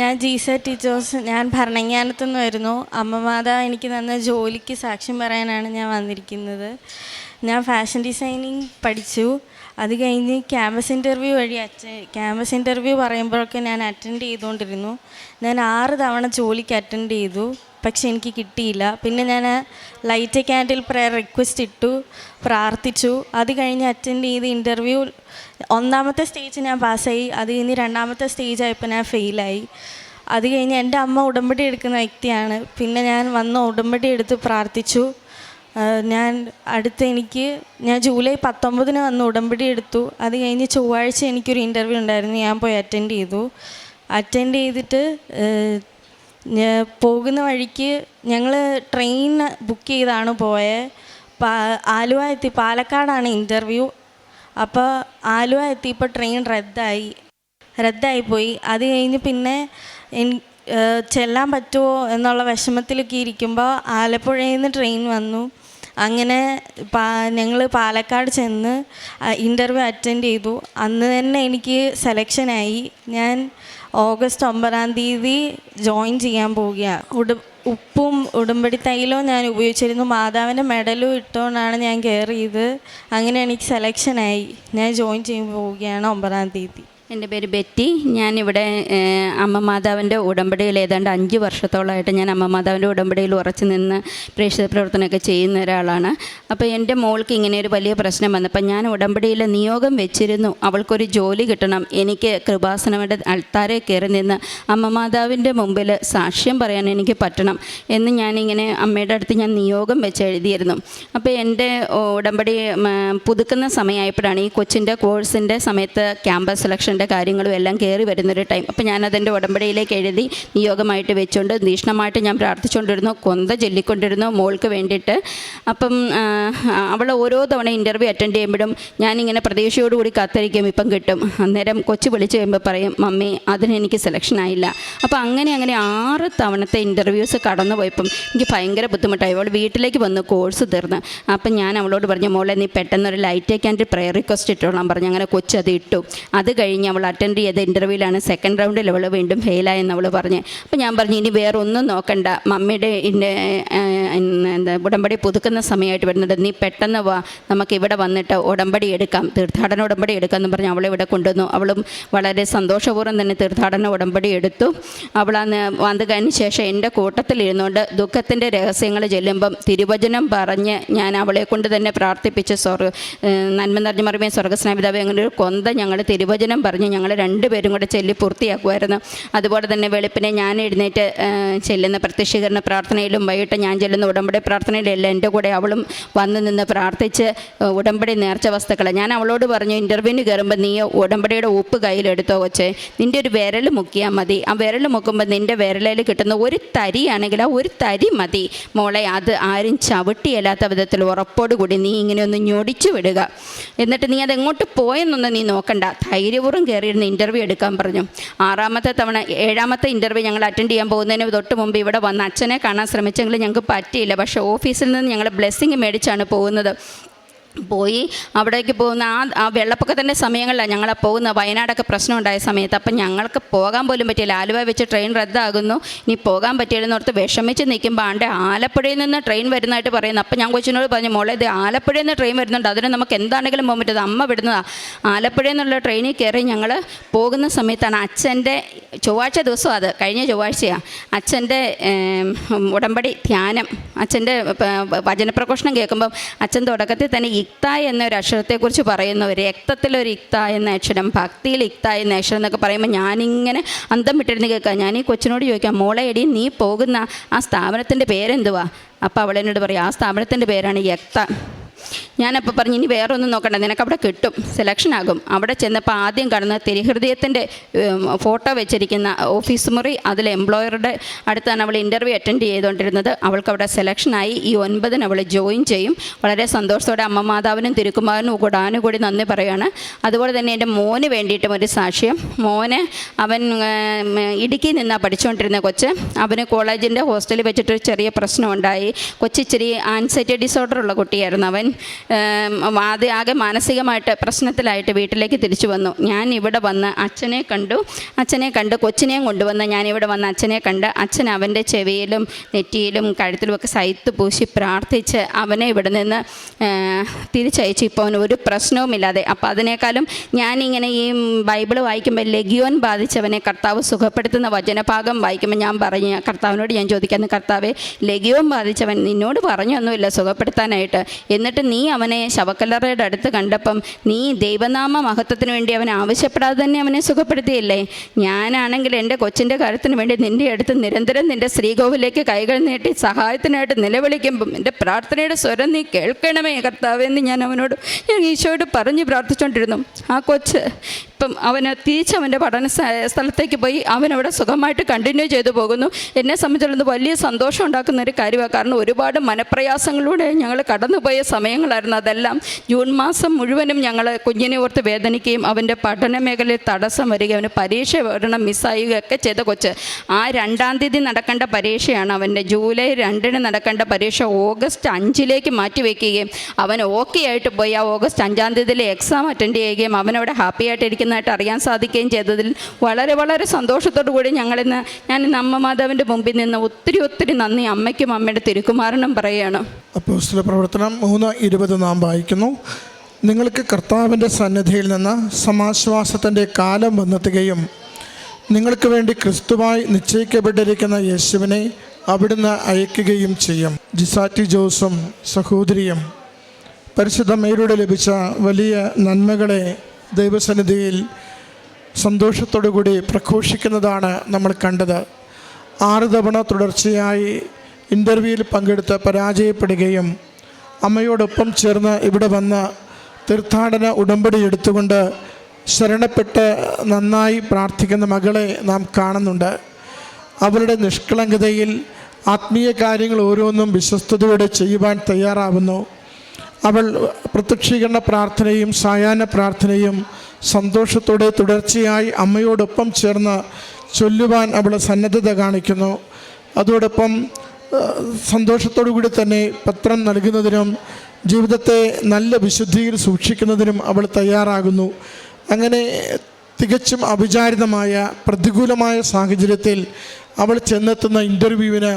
ഞാൻ ജീസ ടീച്ചേഴ്സ് ഞാൻ ഭരണങ്ങാനത്തുനിന്ന് വരുന്നു വരുന്നു. അമ്മമാത എനിക്ക് തന്ന ജോലിക്ക് സാക്ഷ്യം പറയാനാണ് ഞാൻ വന്നിരിക്കുന്നത്. ഞാൻ ഫാഷൻ ഡിസൈനിങ് പഠിച്ചു. അത് കഴിഞ്ഞ് ക്യാമ്പസ് ഇന്റർവ്യൂ വഴി അറ്റ ക്യാമ്പസ് ഇന്റർവ്യൂ പറയുമ്പോഴൊക്കെ ഞാൻ അറ്റൻഡ് ചെയ്തുകൊണ്ടിരുന്നു. ഞാൻ ആറ് തവണ ജോലിക്ക് അറ്റൻഡ് ചെയ്തു. പക്ഷെ എനിക്ക് കിട്ടിയില്ല. പിന്നെ ഞാൻ ലൈറ്റ് ക്യാൻഡിൽ പ്രയർ റിക്വസ്റ്റ് ഇട്ടു പ്രാർത്ഥിച്ചു. അത് കഴിഞ്ഞ് അറ്റൻഡ് ചെയ്ത് ഇന്റർവ്യൂ ഒന്നാമത്തെ സ്റ്റേജ് ഞാൻ പാസ്സായി അത് കഴിഞ്ഞ് രണ്ടാമത്തെ സ്റ്റേജ് ആയപ്പോൾ ഞാൻ ഫെയിലായി അത് കഴിഞ്ഞ് എന്റെ അമ്മ ഉടമ്പടി എടുക്കുന്ന വ്യക്തിയാണ്. പിന്നെ ഞാൻ വന്ന് ഉടമ്പടി എടുത്ത് പ്രാർത്ഥിച്ചു. ഞാൻ അടുത്ത എനിക്ക് ഞാൻ ജൂലൈ പത്തൊമ്പതിന് വന്ന് ഉടമ്പടി എടുത്തു. അത് കഴിഞ്ഞ് ചൊവ്വാഴ്ച എനിക്കൊരു ഇന്റർവ്യൂ ഉണ്ടായിരുന്നു. ഞാൻ പോയി അറ്റൻഡ് ചെയ്തു. അറ്റൻഡ് ചെയ്തിട്ട് പോകുന്ന വഴിക്ക് ഞങ്ങൾ ട്രെയിൻ ബുക്ക് ചെയ്താണ് പോയത് പാ ആലുവ എത്തി പാലക്കാടാണ് ഇന്റർവ്യൂ അപ്പോൾ ആലുവ എത്തിയപ്പോൾ ട്രെയിൻ റദ്ദായി. റദ്ദായിപ്പോയി അത് കഴിഞ്ഞ് പിന്നെ ചെല്ലാൻ പറ്റുമോ എന്നുള്ള വിഷമത്തിലൊക്കെ ഇരിക്കുമ്പോൾ ആലപ്പുഴയിൽ നിന്ന് ട്രെയിൻ വന്നു. അങ്ങനെ പാ ഞങ്ങൾ പാലക്കാട് ചെന്ന് ഇന്റർവ്യൂ അറ്റൻഡ് ചെയ്തു. അന്ന് തന്നെ എനിക്ക് സെലക്ഷനായി ഞാൻ ഓഗസ്റ്റ് ഒമ്പതാം തീയതി ജോയിൻ ചെയ്യാൻ പോവുകയാണ് ഉട ഉപ്പും ഉടുമ്പടി തൈലവും ഞാൻ ഉപയോഗിച്ചിരുന്നു. മാതാവിന്റെ മെഡലും ഇട്ടുകൊണ്ടാണ് ഞാൻ കയറിയത് അങ്ങനെ എനിക്ക് സെലക്ഷനായി ഞാൻ ജോയിൻ ചെയ്യാൻ പോവുകയാണ് ഒമ്പതാം തീയതി. എന്റെ പേര് ബെറ്റി. ഞാനിവിടെ അമ്മ മാതാവിന്റെ ഉടമ്പടിയിൽ ഏതാണ്ട് അഞ്ച് വർഷത്തോളമായിട്ട് ഞാൻ അമ്മ മാതാവിന്റെ ഉടമ്പടിയിൽ ഉറച്ചു നിന്ന് പ്രേക്ഷിത പ്രവർത്തനമൊക്കെ ചെയ്യുന്ന ഒരാളാണ്. അപ്പോൾ എന്റെ മോൾക്ക് ഇങ്ങനെ ഒരു വലിയ പ്രശ്നം വന്നപ്പോൾ ഞാൻ ഉടമ്പടിയിൽ നിയോഗം വെച്ചിരുന്നു. അവൾക്കൊരു ജോലി കിട്ടണം. എനിക്ക് കൃപാസനയുടെ അൾത്താരെ കയറി നിന്ന് അമ്മ മാതാവിന്റെ മുമ്പിൽ സാക്ഷ്യം പറയാൻ എനിക്ക് പറ്റണം എന്ന് ഞാനിങ്ങനെ അമ്മയുടെ അടുത്ത് ഞാൻ നിയോഗം വെച്ച് എഴുതിയിരുന്നു. അപ്പോൾ എന്റെ ഉടമ്പടി പുതുക്കുന്ന സമയമായപ്പോഴാണ് ഈ കൊച്ചിന്റെ കോഴ്സിന്റെ സമയത്ത് ക്യാമ്പസ് സെലക്ഷന്റെ കാര്യങ്ങളും എല്ലാം കയറി വരുന്നൊരു ടൈം. അപ്പോൾ ഞാനതെന്റെ ഉടമ്പടിയിലേക്ക് എഴുതി നിയോഗമായിട്ട് വെച്ചുകൊണ്ട് തീഷ്ണമായിട്ട് ഞാൻ പ്രാർത്ഥിച്ചുകൊണ്ടിരുന്നു. കൊന്ത ചൊല്ലിക്കൊണ്ടിരുന്നു മോൾക്ക് വേണ്ടിയിട്ട്. അപ്പം അവൾ ഓരോ തവണ ഇന്റർവ്യൂ അറ്റൻഡ് ചെയ്യുമ്പോഴും ഞാനിങ്ങനെ പ്രതീക്ഷയോടുകൂടി കാത്തിരിക്കും ഇപ്പം കിട്ടും. അന്നേരം കൊച്ചു വിളിച്ചു കഴിയുമ്പോൾ പറയും മമ്മി അതിന് എനിക്ക് സെലക്ഷൻ ആയില്ല. അപ്പോൾ അങ്ങനെ അങ്ങനെ ആറ് തവണത്തെ ഇന്റർവ്യൂസ് കടന്നു പോയപ്പം എനിക്ക് ഭയങ്കര ബുദ്ധിമുട്ടായി. അവൾ വീട്ടിലേക്ക് വന്ന് കോഴ്സ് തീർന്ന്. അപ്പം ഞാൻ അവളോട് പറഞ്ഞു മോളെ നീ പെട്ടെന്നൊരു ലൈറ്റ് ക്യാൻഡ് പ്രയർ റിക്വസ്റ്റ് ഇട്ടോളാം. പറഞ്ഞു അങ്ങനെ കൊച്ചു അത് ഇട്ടു. അത് കഴിഞ്ഞ് അവൾ അറ്റൻഡ് ചെയ്ത ഇന്റർവ്യൂവിലാണ് സെക്കൻഡ് റൗണ്ടിൽ അവൾ വീണ്ടും ഫെയിലായെന്ന് അവൾ പറഞ്ഞ്. അപ്പം ഞാൻ പറഞ്ഞു ഇനി വേറെ ഒന്നും നോക്കണ്ട. മമ്മിയുടെ എന്താ ഉടമ്പടി പുതുക്കുന്ന സമയമായിട്ട് വരുന്നുണ്ട് നീ പെട്ടെന്ന് വാ. നമുക്ക് ഇവിടെ വന്നിട്ട് ഉടമ്പടി എടുക്കാം. തീർത്ഥാടന ഉടമ്പടി എടുക്കാം എന്ന് പറഞ്ഞ് അവളെ ഇവിടെ കൊണ്ടുവന്നു. അവളും വളരെ സന്തോഷപൂർവം തന്നെ തീർത്ഥാടന ഉടമ്പടി എടുത്തു. അവളന്ന് വന്നു കഴിഞ്ഞ ശേഷം എന്റെ കൂട്ടത്തിലിരുന്നുകൊണ്ട് ദുഃഖത്തിന്റെ രഹസ്യങ്ങൾ ചെല്ലുമ്പം തിരുവചനം പറഞ്ഞ് ഞാൻ അവളെ കൊണ്ട് തന്നെ പ്രാർത്ഥിപ്പിച്ച് സ്വർഗ നന്മ നിറഞ്ഞ മറിമേ സ്വർഗസ്നാപിതാവ് അങ്ങനെ ഒരു കൊന്ത ഞങ്ങൾ തിരുവചനം പറഞ്ഞ് ഞങ്ങൾ രണ്ടുപേരും കൂടെ ചൊല്ലി പൂർത്തിയാക്കുമായിരുന്നു അതുപോലെ തന്നെ വെളുപ്പിനെ ഞാൻ എഴുന്നേറ്റ് ചെല്ലുന്ന പ്രത്യക്ഷീകരണ പ്രാർത്ഥനയിലും വൈകിട്ട് ഞാൻ ചെല്ലുന്ന ഉടമ്പടി പ്രാർത്ഥനയിലും എല്ലാം എന്റെ കൂടെ അവളും വന്ന് നിന്ന് പ്രാർത്ഥിച്ച് ഉടമ്പടി നേർച്ച വസ്തുക്കളെ. ഞാൻ അവളോട് പറഞ്ഞു ഇന്റർവ്യൂവിന് കയറുമ്പോൾ നീ ഉടമ്പടിയുടെ ഉപ്പ് കയ്യിലെടുത്തോ കൊച്ചേ. നിന്റെ ഒരു വിരൽ മുക്കിയാൽ മതി. ആ വിരൽ മുക്കുമ്പോൾ നിന്റെ വിരലിൽ കിട്ടുന്ന ഒരു തരിയാണെങ്കിൽ ആ ഒരു തരി മതി. മോളെ അത് ആരും ചവിട്ടിയല്ലാത്ത വിധത്തിൽ ഉറപ്പോടുകൂടി നീ ഇങ്ങനെ ഒന്ന് ഞൊടിച്ചു വിടുക. എന്നിട്ട് നീ അതെങ്ങോട്ട് പോയെന്നൊന്നും നീ നോക്കണ്ട. ധൈര്യപൂർവം കയറിയിരുന്ന് ഇന്റർവ്യൂ എടുക്കാൻ പറഞ്ഞു. ആറാമത്തെ തവണ ഏഴാമത്തെ ഇന്റർവ്യൂ ഞങ്ങൾ അറ്റൻഡ് ചെയ്യാൻ പോകുന്നതിന് തൊട്ട് മുമ്പ് ഇവിടെ വന്ന് അച്ഛനെ കാണാൻ ശ്രമിച്ചെങ്കിലും ഞങ്ങൾക്ക് പറ്റിയില്ല. പക്ഷേ ഓഫീസിൽ നിന്ന് ഞങ്ങൾ ബ്ലെസ്സിങ് മേടിച്ചാണ് പോകുന്നത്. പോയി. അവിടേക്ക് പോകുന്ന ആ ആ വെള്ളപ്പൊക്കത്തിന്റെ സമയങ്ങളിലാണ് ഞങ്ങളെ പോകുന്ന. വയനാടൊക്കെ പ്രശ്നം ഉണ്ടായ സമയത്ത്. അപ്പം ഞങ്ങൾക്ക് പോകാൻ പോലും പറ്റിയില്ല. ആലുവ വെച്ച് ട്രെയിൻ റദ്ദാകുന്നു. ഇനി പോകാൻ പറ്റിയില്ലെന്ന് ഓർത്ത് വിഷമിച്ച് നിൽക്കുമ്പോൾ ആണ്ട് ആലപ്പുഴയിൽ നിന്ന് ട്രെയിൻ വരുന്നതായിട്ട് പറയുന്നു. അപ്പം ഞാൻ കൊച്ചിനോട് പറഞ്ഞു മോളെ ഇത് ആലപ്പുഴയിൽ നിന്ന് ട്രെയിൻ വരുന്നുണ്ട്. അതിന് നമുക്ക് എന്താണെങ്കിലും പോകാൻ പറ്റുന്നത് അമ്മ വിടുന്നതാണ് ആലപ്പുഴയിൽ നിന്നുള്ള ട്രെയിനിൽ കയറി ഞങ്ങൾ പോകുന്ന സമയത്താണ് അച്ഛന്റെ ചൊവ്വാഴ്ച ദിവസം അത് കഴിഞ്ഞ ചൊവ്വാഴ്ചയാണ് അച്ഛന്റെ ഉടമ്പടി ധ്യാനം. അച്ഛന്റെ വചനപ്രഘോഷണം കേൾക്കുമ്പം അച്ഛൻ തുടക്കത്തിൽ തന്നെ ഇക്ത എന്നൊരു അക്ഷരത്തെക്കുറിച്ച് പറയുന്നവർ രക്തത്തിലൊരു ഇക്ത എന്ന അക്ഷരം ഭക്തിയിൽ ഇക്ത എന്ന അക്ഷരം എന്നൊക്കെ പറയുമ്പോൾ ഞാനിങ്ങനെ അന്തം വിട്ടിരുന്ന് കേൾക്കാം ഞാൻ ഈ കൊച്ചിനോട് ചോദിക്കാം മോളെ എടി നീ പോകുന്ന ആ സ്ഥാപനത്തിന്റെ പേരെന്തുവാ? അപ്പോൾ അവളെന്നോട് പറയും ആ സ്ഥാപനത്തിന്റെ പേരാണ് യക്ത. ഞാനപ്പോൾ പറഞ്ഞു ഇനി വേറെ ഒന്നും നോക്കണ്ട നിനക്ക് അവിടെ കിട്ടും സെലക്ഷൻ ആകും. അവിടെ ചെന്നപ്പോൾ ആദ്യം കാണുന്ന തിരുഹൃദയത്തിന്റെ ഫോട്ടോ വെച്ചിരിക്കുന്ന ഓഫീസ് മുറി അതിൽ എംപ്ലോയറുടെ അടുത്താണ് അവൾ ഇന്റർവ്യൂ അറ്റൻഡ് ചെയ്തുകൊണ്ടിരുന്നത് അവൾക്ക് അവിടെ സെലക്ഷനായി ഈ ഒൻപതിന് അവൾ ജോയിൻ ചെയ്യും. വളരെ സന്തോഷത്തോടെ അമ്മ മാതാവിനും തിരുക്കുമാരനും കൂടാനും കൂടി നന്ദി പറയുകയാണ് അതുപോലെ തന്നെ എന്റെ മോന് വേണ്ടിയിട്ടും ഒരു സാക്ഷ്യം. മോന് അവൻ ഇടുക്കി നിന്നാണ് പഠിച്ചുകൊണ്ടിരുന്ന കൊച്ച്. അവന് കോളേജിന്റെ ഹോസ്റ്റലിൽ വെച്ചിട്ട് ചെറിയ പ്രശ്നമുണ്ടായി. കൊച്ചിച്ചിരി ആൻസൈറ്റി ഡിസോർഡർ ഉള്ള കുട്ടിയായിരുന്നു അവൻ. ആദ്യം ആകെ മാനസികമായിട്ട് പ്രശ്നത്തിലായിട്ട് വീട്ടിലേക്ക് തിരിച്ചു വന്നു. ഞാൻ ഇവിടെ വന്ന് അച്ഛനെ കണ്ടു. അച്ഛനെ കണ്ട് കൊച്ചിനെയും കൊണ്ടുവന്ന് ഞാൻ ഇവിടെ വന്ന് അച്ഛനെ കണ്ട് അച്ഛൻ അവന്റെ ചെവിയിലും നെറ്റിയിലും കഴുത്തിലും ഒക്കെ സൈത്ത് പൂശി പ്രാർത്ഥിച്ച് അവനെ ഇവിടെ നിന്ന് തിരിച്ചയച്ചു. ഇപ്പോൾ അവന് ഒരു പ്രശ്നവുമില്ലാതെ. അപ്പോൾ അതിനേക്കാളും ഞാനിങ്ങനെ ഈ ബൈബിൾ വായിക്കുമ്പോൾ ലഗിയോൻ ബാധിച്ചവനെ കർത്താവ് സുഖപ്പെടുത്തുന്ന വചനഭാഗം വായിക്കുമ്പോൾ ഞാൻ പറഞ്ഞു കർത്താവിനോട് ഞാൻ ചോദിക്കുന്നു കർത്താവെ ലഗിയോൻ ബാധിച്ചവൻ നിന്നോട് പറഞ്ഞൊന്നുമില്ല സുഖപ്പെടുത്താനായിട്ട്. എന്നിട്ട് നീ അവനെ ശവക്കല്ലറയുടെ അടുത്ത് കണ്ടപ്പം നീ ദൈവനാമ മഹത്വത്തിന് വേണ്ടി അവൻ ആവശ്യപ്പെടാതെ തന്നെ അവനെ സുഖപ്പെടുത്തിയില്ലേ? ഞാനാണെങ്കിൽ എന്റെ കൊച്ചിന്റെ കാര്യത്തിന് വേണ്ടി നിന്റെ അടുത്ത് നിരന്തരം നിന്റെ ശ്രീകോവിലേക്ക് കൈകൾ നീട്ടി സഹായത്തിനായിട്ട് നിലവിളിക്കുമ്പം എന്റെ പ്രാർത്ഥനയുടെ സ്വരം നീ കേൾക്കണമേ കർത്താവെന്ന് ഞാൻ അവനോട് ഞാൻ ഈശോയോട് പറഞ്ഞ് പ്രാർത്ഥിച്ചുകൊണ്ടിരുന്നു. ആ കൊച്ച് ഇപ്പം അവന് തിരിച്ച് അവന്റെ പഠന സ്ഥ- സ്ഥലത്തേക്ക് പോയി അവിടെ സുഖമായിട്ട് കണ്ടിന്യൂ ചെയ്തു പോകുന്നു. എന്നെ സംബന്ധിച്ചിടത്തോളം വലിയ സന്തോഷം ഉണ്ടാക്കുന്ന ഒരു കാര്യമാണ് കാരണം ഒരുപാട് മനപ്രയാസങ്ങളിലൂടെ ഞങ്ങൾ കടന്നുപോയ സമയങ്ങളായിരുന്നു അതെല്ലാം. ജൂൺ മാസം മുഴുവനും ഞങ്ങൾ കുഞ്ഞിനെ ഓർത്ത് വേദനിക്കുകയും അവന്റെ പഠന മേഖലയിൽ തടസ്സം വരികയും അവന് പരീക്ഷ ഒരെണ്ണം മിസ്സായുകയൊക്കെ ചെയ്ത കൊച്ച്. ആ രണ്ടാം തീയതി നടക്കേണ്ട പരീക്ഷയാണ് അവന്റെ. ജൂലൈ രണ്ടിന് നടക്കേണ്ട പരീക്ഷ ഓഗസ്റ്റ് അഞ്ചിലേക്ക് മാറ്റിവെക്കുകയും അവൻ ഓക്കെ ആയിട്ട് പോയി. ആ ഓഗസ്റ്റ് അഞ്ചാം തീയതിയിലെ എക്സാം അറ്റൻഡ് ചെയ്യുകയും അവനവിടെ ഹാപ്പി ആയിട്ട് ഇരിക്കുന്നതായിട്ട് അറിയാൻ സാധിക്കുകയും ചെയ്തതിൽ വളരെ വളരെ സന്തോഷത്തോടു കൂടി ഞങ്ങളിന്ന് ഞാൻ ഇന്ന് അമ്മ മാതാവിന്റെ മുമ്പിൽ നിന്ന് ഒത്തിരി ഒത്തിരി നന്ദി അമ്മയ്ക്കും അമ്മയുടെ തിരുക്കുമാരനും പറയുകയാണ്. അപ്പോൾ പ്രവർത്തനം മൂന്ന് ഇരുപത് നാം വായിക്കുന്നു. നിങ്ങൾക്ക് കർത്താവിന്റെ സന്നിധിയിൽ നിന്ന് സമാശ്വാസത്തിന്റെ കാലം വന്നെത്തുകയും നിങ്ങൾക്ക് വേണ്ടി ക്രിസ്തുവായി നിശ്ചയിക്കപ്പെട്ടിരിക്കുന്ന യേശുവിനെ അവിടുന്ന് അയക്കുകയും ചെയ്യും. ജിസാറ്റി ജോസും സഹോദരിയും പരിശുദ്ധ പരിശുദ്ധമ്മയിലൂടെ ലഭിച്ച വലിയ നന്മകളെ ദൈവസന്നിധിയിൽ സന്തോഷത്തോടു കൂടി പ്രഘോഷിക്കുന്നതാണ് നമ്മൾ കണ്ടത്. ആറ് തവണ തുടർച്ചയായി ഇന്റർവ്യൂവിൽ പങ്കെടുത്ത് പരാജയപ്പെടുകയും അമ്മയോടൊപ്പം ചേർന്ന് ഇവിടെ വന്ന് തീർത്ഥാടന ഉടമ്പടി എടുത്തുകൊണ്ട് ശരണപ്പെട്ട് നന്നായി പ്രാർത്ഥിക്കുന്ന മകളെ നാം കാണുന്നുണ്ട്. അവരുടെ നിഷ്കളങ്കതയിൽ ആത്മീയ കാര്യങ്ങൾ ഓരോന്നും വിശ്വസ്തയോടെ ചെയ്യുവാൻ തയ്യാറാവുന്നു. അവൾ പ്രത്യക്ഷീകരണ പ്രാർത്ഥനയും സായാഹ്ന പ്രാർത്ഥനയും സന്തോഷത്തോടെ തുടർച്ചയായി അമ്മയോടൊപ്പം ചേർന്ന് ചൊല്ലുവാൻ അവൾ സന്നദ്ധത കാണിക്കുന്നു. അതോടൊപ്പം സന്തോഷത്തോടു കൂടി തന്നെ പത്രം നൽകുന്നതിനും ജീവിതത്തെ നല്ല വിശുദ്ധിയിൽ സൂക്ഷിക്കുന്നതിനും അവൾ തയ്യാറാകുന്നു. അങ്ങനെ തികച്ചും അവിചാരിതമായ പ്രതികൂലമായ സാഹചര്യത്തിൽ അവൾ ചെന്നെത്തുന്ന ഇന്റർവ്യൂവിന്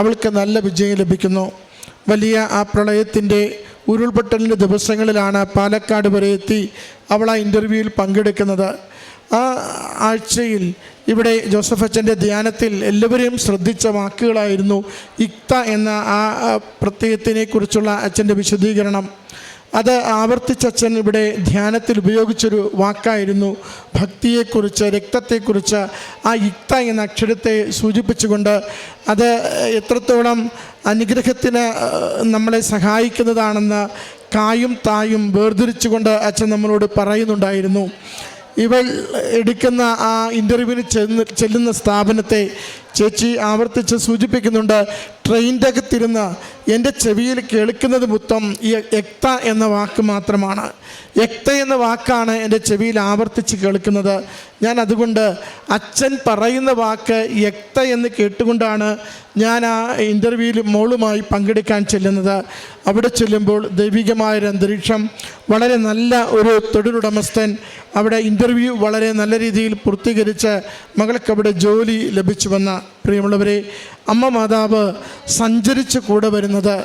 അവൾക്ക് നല്ല വിജയം ലഭിക്കുന്നു. വലിയ ആ പ്രളയത്തിന്റെ ഉരുൾപൊട്ടലിന്റെ ദിവസങ്ങളിലാണ് പാലക്കാട് വരെ എത്തി അവൾ ആ ഇന്റർവ്യൂവിൽ പങ്കെടുക്കുന്നത്. ആ ആഴ്ചയിൽ ഇവിടെ ജോസഫ് അച്ഛന്റെ ധ്യാനത്തിൽ എല്ലാവരെയും ശ്രദ്ധിച്ച വാക്കുകളായിരുന്നു ഇക്ത എന്ന ആ പ്രത്യയത്തിനെ കുറിച്ചുള്ള അച്ഛന്റെ വിശദീകരണം. അത് ആവർത്തിച്ച അച്ഛൻ ഇവിടെ ധ്യാനത്തിൽ ഉപയോഗിച്ചൊരു വാക്കായിരുന്നു ഭക്തിയെക്കുറിച്ച് രക്തത്തെക്കുറിച്ച് ആ ഇക്ത എന്ന അക്ഷരത്തെ സൂചിപ്പിച്ചുകൊണ്ട്. അത് എത്രത്തോളം അനുഗ്രഹത്തിന് നമ്മളെ സഹായിക്കുന്നതാണെന്ന് കായും തായും വേർതിരിച്ചുകൊണ്ട് അച്ഛൻ നമ്മളോട് പറയുന്നുണ്ടായിരുന്നു. ഇവൾ എടുക്കുന്ന ആ ഇന്റർവ്യൂവിന് ചെന്ന് ചെല്ലുന്ന സ്ഥാപനത്തെ ചേച്ചി ആവർത്തിച്ച് സൂചിപ്പിക്കുന്നുണ്ട് ട്രെയിന്റെ അകത്തിരുന്ന് എന്റെ ചെവിയിൽ കേൾക്കുന്നത് മൊത്തം ഈ എക്ത എന്ന വാക്ക് മാത്രമാണ്. എക്ത എന്ന വാക്കാണ് എന്റെ ചെവിയിൽ ആവർത്തിച്ച് കേൾക്കുന്നത്. ഞാൻ അതുകൊണ്ട് അച്ഛൻ പറയുന്ന വാക്ക് എക്ത എന്ന് കേട്ടുകൊണ്ടാണ് ഞാൻ ആ ഇന്റർവ്യൂവിൽ മോളുമായി പങ്കെടുക്കാൻ ചെല്ലുന്നത്. അവിടെ ചെല്ലുമ്പോൾ ദൈവികമായൊരു അന്തരീക്ഷം വളരെ നല്ല ഒരു തൊഴിലുടമസ്ഥൻ അവിടെ ഇന്റർവ്യൂ വളരെ നല്ല രീതിയിൽ പൂർത്തീകരിച്ച് മകൾക്കവിടെ ജോലി ലഭിച്ചുവെന്ന പ്രിയമുള്ളവരെ അമ്മ മാതാവ് സഞ്ചരിച്ച് കൂടെ വരുന്നത്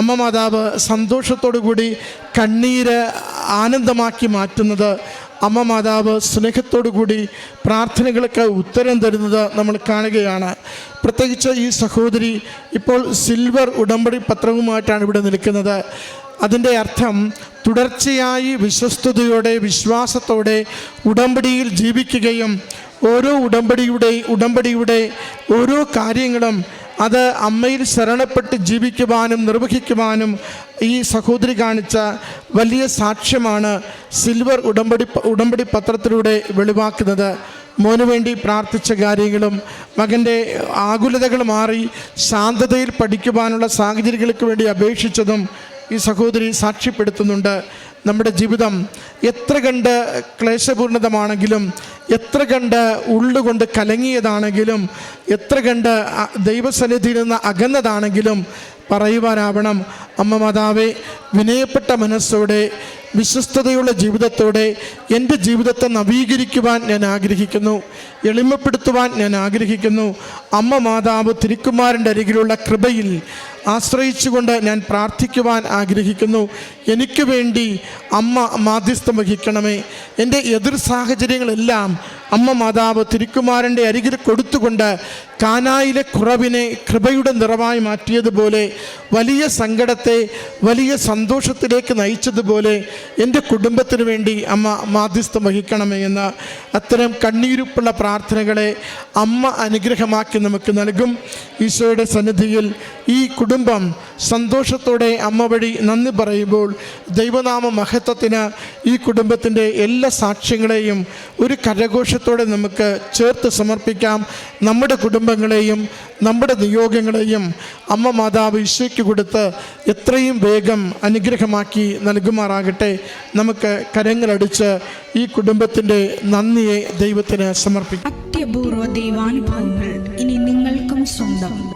അമ്മ മാതാവ് സന്തോഷത്തോടു കൂടി കണ്ണീര് ആനന്ദമാക്കി മാറ്റുന്നത് അമ്മ മാതാവ് സ്നേഹത്തോടു കൂടി പ്രാർത്ഥനകൾക്ക് ഉത്തരം തരുന്നത് നമ്മൾ കാണുകയാണ്. പ്രത്യേകിച്ച് ഈ സഹോദരി ഇപ്പോൾ സിൽവർ ഉടമ്പടി പത്രവുമായിട്ടാണ് ഇവിടെ നിൽക്കുന്നത്. അതിന്റെ അർത്ഥം തുടർച്ചയായി വിശ്വസ്തയോടെ വിശ്വാസത്തോടെ ഉടമ്പടിയിൽ ജീവിക്കുകയും ഓരോ ഉടമ്പടിയുടെ ഉടമ്പടിയുടെ ഓരോ കാര്യങ്ങളും അത് അമ്മയിൽ ശരണപ്പെട്ട് ജീവിക്കുവാനും നിർവഹിക്കുവാനും ഈ സഹോദരി കാണിച്ച വലിയ സാക്ഷ്യമാണ് സിൽവർ ഉടമ്പടി ഉടമ്പടി പത്രത്തിലൂടെ വെളിവാക്കുന്നത്. മോന് വേണ്ടി പ്രാർത്ഥിച്ച കാര്യങ്ങളും മകന്റെ ആകുലതകൾ മാറി ശാന്തതയിൽ പഠിക്കുവാനുള്ള സാഹചര്യങ്ങൾക്ക് വേണ്ടി അപേക്ഷിച്ചതും ഈ സഹോദരി സാക്ഷ്യപ്പെടുത്തുന്നുണ്ട്. നമ്മുടെ ജീവിതം എത്ര കണ്ട് ക്ലേശപൂർണിതമാണെങ്കിലും എത്ര കണ്ട് ഉള്ളുകൊണ്ട് കലങ്ങിയതാണെങ്കിലും എത്ര കണ്ട് ദൈവസന്നിധിയിൽ നിന്ന് അകന്നതാണെങ്കിലും പറയുവാനാവണം. അമ്മ മാതാവേ വിനയപ്പെട്ട മനസ്സോടെ വിശ്വസ്തതയുള്ള ജീവിതത്തോടെ എന്റെ ജീവിതത്തെ നവീകരിക്കുവാൻ ഞാൻ ആഗ്രഹിക്കുന്നു. എളിമപ്പെടുത്തുവാൻ ഞാൻ ആഗ്രഹിക്കുന്നു. അമ്മ മാതാവ് തിരുക്കുമാരന്റെ അരികിലുള്ള കൃപയിൽ ആശ്രയിച്ചുകൊണ്ട് ഞാൻ പ്രാർത്ഥിക്കുവാൻ ആഗ്രഹിക്കുന്നു. എനിക്ക് വേണ്ടി അമ്മ മാധ്യസ്ഥം വഹിക്കണമേ. എന്റെ എതിർ സാഹചര്യങ്ങളെല്ലാം അമ്മ മാതാവ് തിരുക്കുമാരന്റെ അരികിൽ കൊടുത്തുകൊണ്ട് കാനായിലെ കുറവിനെ കൃപയുടെ നിറമായി മാറ്റിയതുപോലെ വലിയ സങ്കടത്തെ വലിയ സന്തോഷത്തിലേക്ക് നയിച്ചതുപോലെ എന്റെ കുടുംബത്തിന് വേണ്ടി അമ്മ മാധ്യസ്ഥം വഹിക്കണമേ എന്ന് അത്തരം കണ്ണീരുപ്പുള്ള പ്രാർത്ഥനകളെ അമ്മ അനുഗ്രഹമാക്കി നമുക്ക് നൽകും. ഈശോയുടെ സന്നിധിയിൽ ഈ കുടുംബം സന്തോഷത്തോടെ അമ്മ വഴി നന്ദി പറയുമ്പോൾ ദൈവനാമ മഹത്വത്തിന് ഈ കുടുംബത്തിന്റെ എല്ലാ സാക്ഷ്യങ്ങളെയും ഒരു കരഘോഷത്തോടെ നമുക്ക് ചേർത്ത് സമർപ്പിക്കാം. നമ്മുടെ കുടുംബങ്ങളെയും നമ്മുടെ നിയോഗങ്ങളെയും അമ്മ മാതാവ് ഈശോയ്ക്ക് കൊടുത്ത് എത്രയും വേഗം അനുഗ്രഹമാക്കി നൽകുമാറാകട്ടെ. നമുക്ക് കരങ്ങളടിച്ച് ഈ കുടുംബത്തിന്റെ നന്ദിയെ ദൈവത്തിന് സമർപ്പിക്കാം. അത്യപൂർവ ദൈവാനുഭവങ്ങൾ ഇനി നിങ്ങൾക്കും സ്വന്തം.